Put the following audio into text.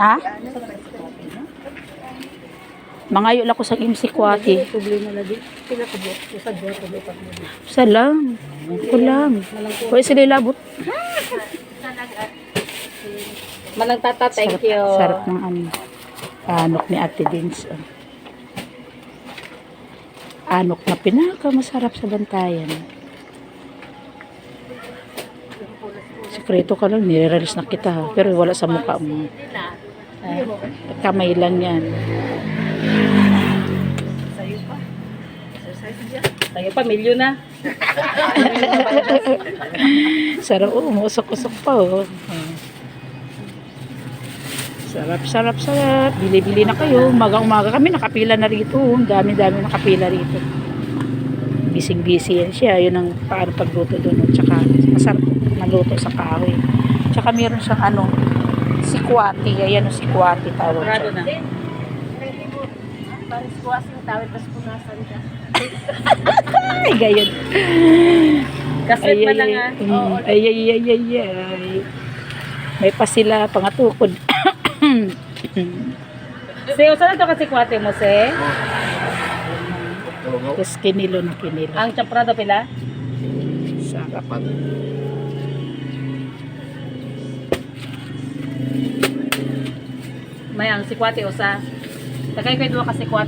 Ha? Mangayo lang ko sa imsi kwati. Problema na di. Sila ko buot. Usad buot ko buot. Sa lang. Ko lang. Pwede sila labot. Manang tata, thank Sarap, you. sarap ng ano. Anok ni Ate Dins. oh. Anok na pinaka masarap sa bantayan. Sekreto ka lang, nire-release na kita. ha. Pero wala sa mukha mo. Ah, kamay lang yan. Sa'yo pa. Sa'yo pa, milyon na. Sarap, oh, umusok-usok pa, oh. Ah. Sarap, sarap, sarap. Bili-bili na kayo. Umaga-umaga kami, nakapila na rito. Ang dami-dami nakapila rito. Bising-busy yan siya. Yun ang paano pagluto doon. oh. Tsaka, masarap maluto sa kahoy. Tsaka meron siyang ano, sikwati. Ayan o, sikwati tawag siya. na. Paris kuwas yung tawid, tapos punasan ka. Ay, gayon. Kaset pa lang ah. Ay, ay, ay, ay, ay. May pa sila pangatukod. Se, saan ito kasi kwate mo, se? Tapos kinilo na kinilo. Ang chaprado pila? Sarap. May ang sikwate usa. Tagay ko yung duwa ka sikwate.